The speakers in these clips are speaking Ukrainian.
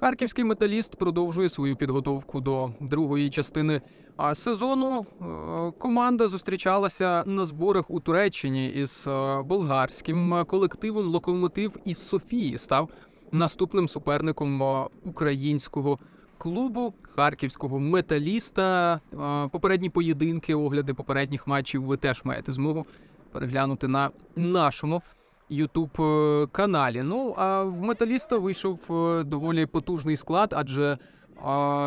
Харківський металіст продовжує свою підготовку до другої частини сезону. Е, Команда зустрічалася на зборах у Туреччині із е, болгарським колективом Локомотив із Софії став наступним суперником е, українського клубу харківського металіста. Попередні поєдинки, огляди попередніх матчів ви теж маєте змогу переглянути на нашому Ютуб е, каналі. Ну а в металіста вийшов е, доволі потужний склад, адже е,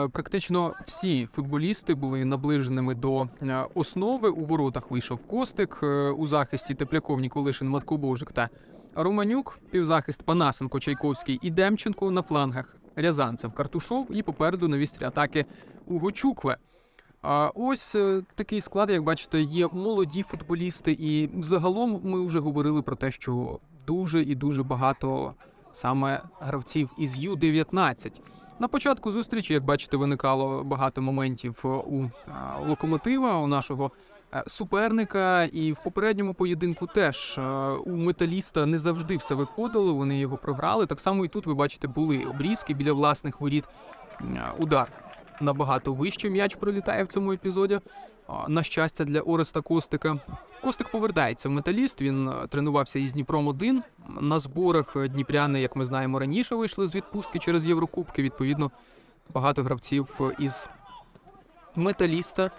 практично всі футболісти були наближеними до основи. У воротах вийшов Костик, у захисті Тепляков, Ніколишин, Маткобожик та Романюк, півзахист Панасенко, Чайковський і Демченко на флангах. Рязанцев, Картушов і попереду вістрі атаки Угочукве. Ось е, такий склад, як бачите, є молоді футболісти, і загалом ми вже говорили про те, що дуже і дуже багато саме гравців із Ю-19. На початку зустрічі, як бачите, виникало багато моментів е, у е, локомотива, у нашого суперника. І в попередньому поєдинку теж у металіста не завжди все виходило. Вони його програли. Так само і тут ви бачите, були обрізки біля власних воріт. Удар набагато вище м'яч пролітає в цьому епізоді. На щастя, для Ореста Костика. Костик повертається в металіст. Він е, тренувався із Дніпром 1 На зборах е, дніпряни, як ми знаємо, раніше вийшли з відпустки через Єврокубки. Відповідно, багато гравців е, із металіста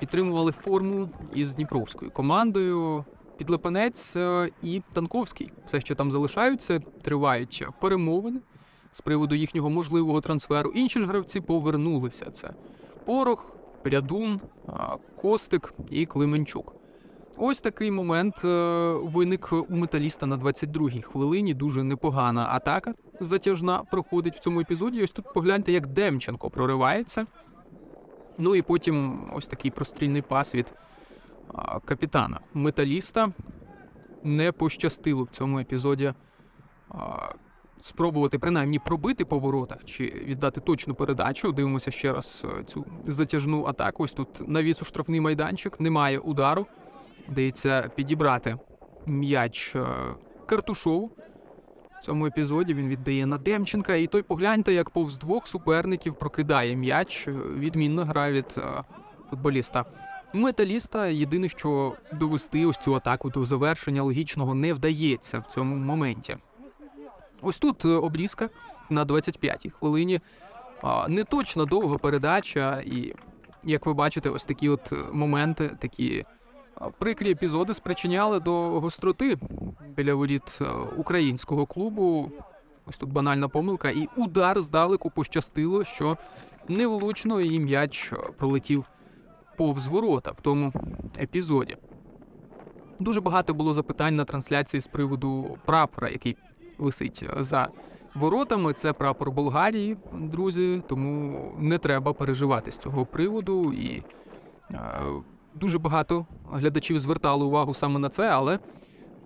підтримували форму із дніпровською командою. Підлепенець і Танковський все ще там залишаються, тривають перемовини з приводу їхнього можливого трансферу. Інші ж гравці повернулися. Це Порох, Прядун, Костик і Клименчук. Ось такий момент е, виник у металіста на 22-й хвилині. Дуже непогана атака затяжна проходить в цьому епізоді. Ось тут погляньте, як Демченко проривається. Ну і потім ось такий прострільний пас від капітана металіста. Не пощастило в цьому епізоді спробувати принаймні пробити по воротах чи віддати точну передачу. Дивимося ще раз е, цю затяжну атаку. Ось тут навіс у штрафний майданчик, немає удару. Вдається підібрати м'яч е, Картушову. В цьому епізоді він віддає на Демченка, і той погляньте, як повз двох суперників прокидає м'яч. Е, Відмінна гра від футболіста. Металіста єдине, що довести ось цю атаку до завершення логічного не вдається в цьому моменті. Ось тут е, обрізка на 25-й хвилині. Не точно довга передача, і як ви бачите, ось такі от е, моменти, такі прикрі епізоди спричиняли до гостроти біля воріт е, українського клубу. Ось тут банальна помилка, і удар здалеку пощастило, що невлучно і м'яч е, пролетів повз ворота в тому епізоді. Дуже багато було запитань на трансляції з приводу прапора, який висить е, за воротами. Це прапор Болгарії, друзі. Тому не треба переживати з цього приводу. І е, дуже багато глядачів звертали увагу саме на це, але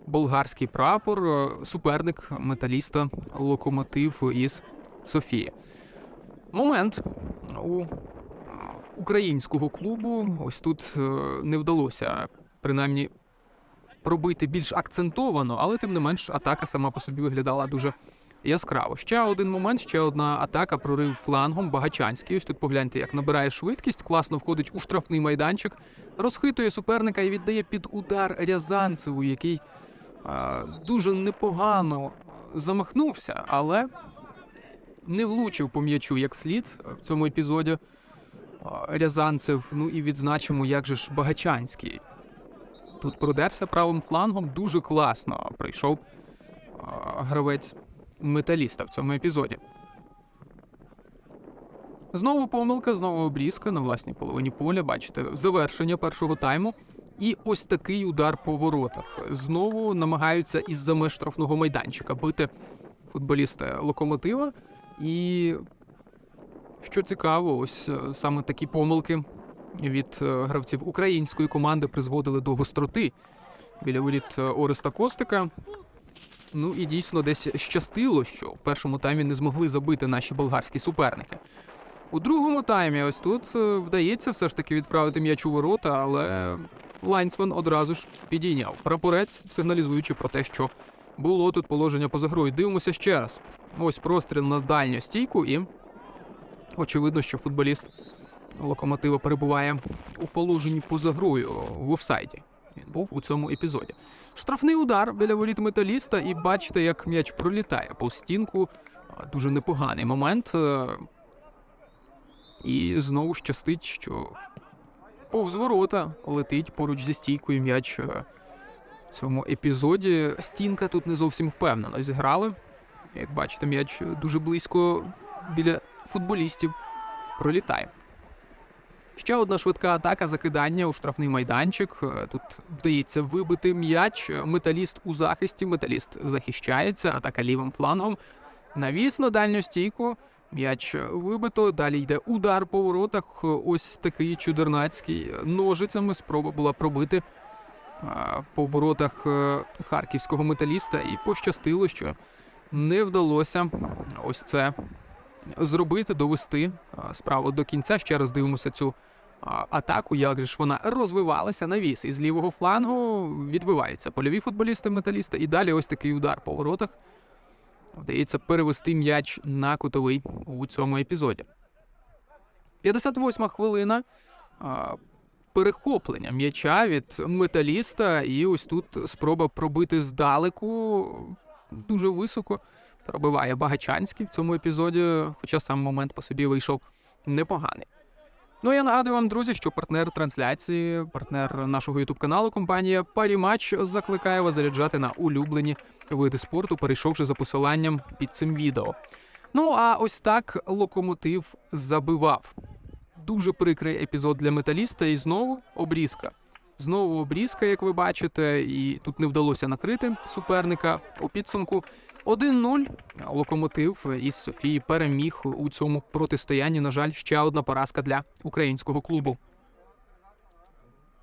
болгарський прапор, е, суперник металіста локомотив із Софії. Момент у українського клубу. Ось тут не вдалося принаймні пробити більш акцентовано, але тим не менш атака сама по собі виглядала дуже яскраво. Ще один момент, ще одна атака, прорив флангом Багачанський. Ось тут погляньте, як набирає швидкість, класно входить у штрафний майданчик, розхитує суперника і віддає під удар Рязанцеву, який е, дуже непогано замахнувся, але не влучив по м'ячу як слід в цьому епізоді. Рязанцев, ну і відзначимо, як же ж Багачанський. Тут продерся правим флангом, дуже класно прийшов гравець металіста в цьому епізоді. Знову помилка, знову обрізка на власній половині поля. Бачите, завершення першого тайму. І ось такий удар по воротах. Знову намагаються із-за меж штрафного майданчика бити футболісти локомотива. І що цікаво, ось е, саме такі помилки від е, гравців української команди призводили до гостроти біля воріт е, Ореста Костика. Ну і дійсно десь щастило, що в першому таймі не змогли забити наші болгарські суперники. У другому таймі ось тут е, вдається все ж таки відправити м'яч у ворота, але Лайнсман одразу ж підійняв прапорець, сигналізуючи про те, що було тут положення поза грою. Дивимося ще раз. Ось простріл на дальню стійку, і очевидно, що футболіст локомотива перебуває у положенні поза грою в офсайді. Він був у цьому епізоді. Штрафний удар біля воріт металіста, і бачите, як м'яч пролітає по стінку. Дуже непоганий момент. Е, І знову щастить, що повз ворота летить поруч зі стійкою м'яч. е, В цьому епізоді стінка тут не зовсім впевнено зіграли. Як бачите, м'яч дуже близько біля футболістів пролітає. Ще одна швидка атака закидання у штрафний майданчик. Е, Тут вдається вибити м'яч. Металіст у захисті. Металіст захищається. Атака лівим флангом. Навіс на дальню стійку. М'яч вибито. Далі йде удар по воротах. Ось такий чудернацький ножицями. Спроба була пробити по воротах е, харківського металіста. І пощастило, що не вдалося ось це зробити, довести справу до кінця. Ще раз дивимося цю атаку. Як же ж вона розвивалася навіс із лівого флангу. Відбиваються польові футболісти металіста. І далі ось такий удар по воротах. Вдається перевести м'яч на кутовий у цьому епізоді. 58 хвилина. Перехоплення м'яча від металіста, і ось тут спроба пробити здалеку дуже високо. Пробиває Багачанський в цьому епізоді, хоча сам момент по собі вийшов непоганий. Ну я нагадую вам, друзі, що партнер трансляції, партнер нашого ютуб каналу, компанія Паріматч закликає вас заряджати на улюблені види спорту, перейшовши за посиланням під цим відео. Ну а ось так локомотив забивав. Дуже прикрий епізод для металіста, і знову обрізка. Знову обрізка, як ви бачите, і тут не вдалося накрити суперника у підсумку. 1-0. Локомотив із Софії переміг у цьому протистоянні. На жаль, ще одна поразка для українського клубу.